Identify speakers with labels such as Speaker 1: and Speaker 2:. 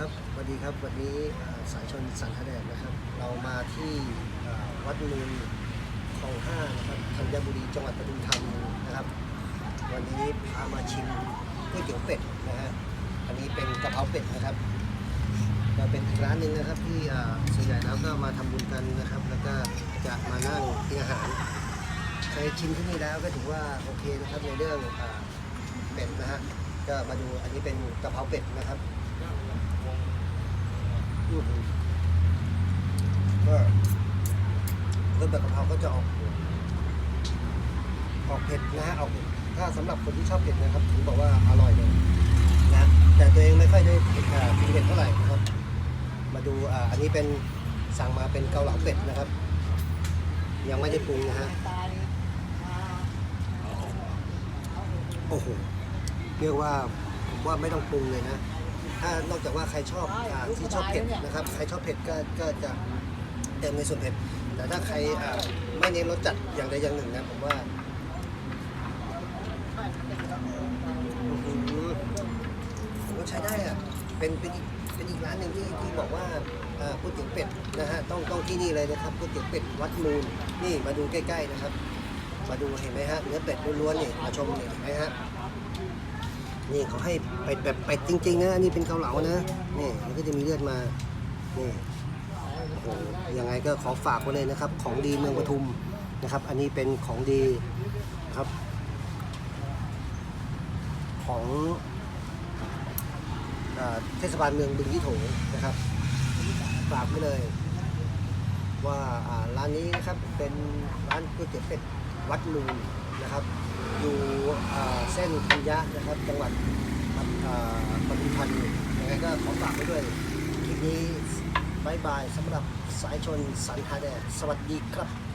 Speaker 1: ครับสวัสดีครับวันนี้สายชนสันทแดดนะครับ เรามาที่วัดมูลคลองห้านะครับธัญบุรีจังหวัดปทุมธานีนะครับ วันนี้พามาชิมก๋วยเตี๋ยวเป็ดนะฮะอันนี้เป็นกะเพราเป็ดนะครับก็เป็นอีกร้านหนึ่งนะครับที่เส่วนใหญ่แล้วก็มาทำบุญกันนะครับ แล้วก็จะมานั่งกินอาหารใครชิมที่นี่แล้วก็ถือว่าโอเคนะครับในเรื่องอเป็ดนะฮะ ก็มาดูอันนี้เป็นกะเพราเป็ดนะครับอืมก็รสแบบกะเพราก็จะออกออกเผ็ดนะฮะออกเผ็ดถ้าสำหรับคนที่ชอบเผ็ดนะครับถึงบอกว่าอร่อยเลยนะแต่ตัวเองไม่ค่อยได้เผ็ดอ่ากินเผ็ดเท่าไหร่นะครับ มาดูอ่าอันนี้เป็นสั่งมาเป็นเกาเหลาเป็ดนะครับ ยังไม่ได้ปรุงนะฮะโอ้โห เรียกว่าผมว่าไม่ต้องปรุงเลยนะ ถ้านอกจากว่าใครชอบอ่าที่ชอบเผ็ดนะครับ ใครชอบเผ็ดก็ก็จะเติมในส่วนเผ็ด แต่ถ้าใครอ่าไม่เน้นรสจัดอย่างใดอย่างหนึ่งนะผมว่าอื้อหือผมว่าใช้ได้อะเป็นเป็นอีกเป็นอีกร้านหนึ่งที่ที่บอกว่าอ่าก๋วยเตี๋ยวเป็ดนะฮะต้องต้องที่นี่เลยนะครับก๋วยเตี๋ยวเป็ดวัดมูลนี่มาดูใกล้ๆนะครับ มาดูเห็นไหมฮะเนื้อเป็ดล้วนๆนี่มาชมนี่เห็นไหมฮะ นี่เขาให้เป็ดแบบเป็ดจริงๆนะอันนี้เป็นเกาเหลานะนี่มันก็จะมีเลือดมานี่โอ้โหยังไงก็ขอฝากไว้เลยนะครับ ของดีเมืองปทุมนะครับ อันนี้เป็นของดีนะครับ ของอเทศบาลเมืองบึงยี่โถนะครับฝากไว้เลย ว่าร้านนี้นะครับเป็นร้านก๋วยเตี๋ยวเป็ดวัดมูนะครับ อยู่เส้นธัญญะนะครับ จังหวัดปทุมธานียังไงก็ขอฝากไว้ด้วยคลิปนี้บายบายสำหรับสายชนสันหาแดดสวัสดีครับ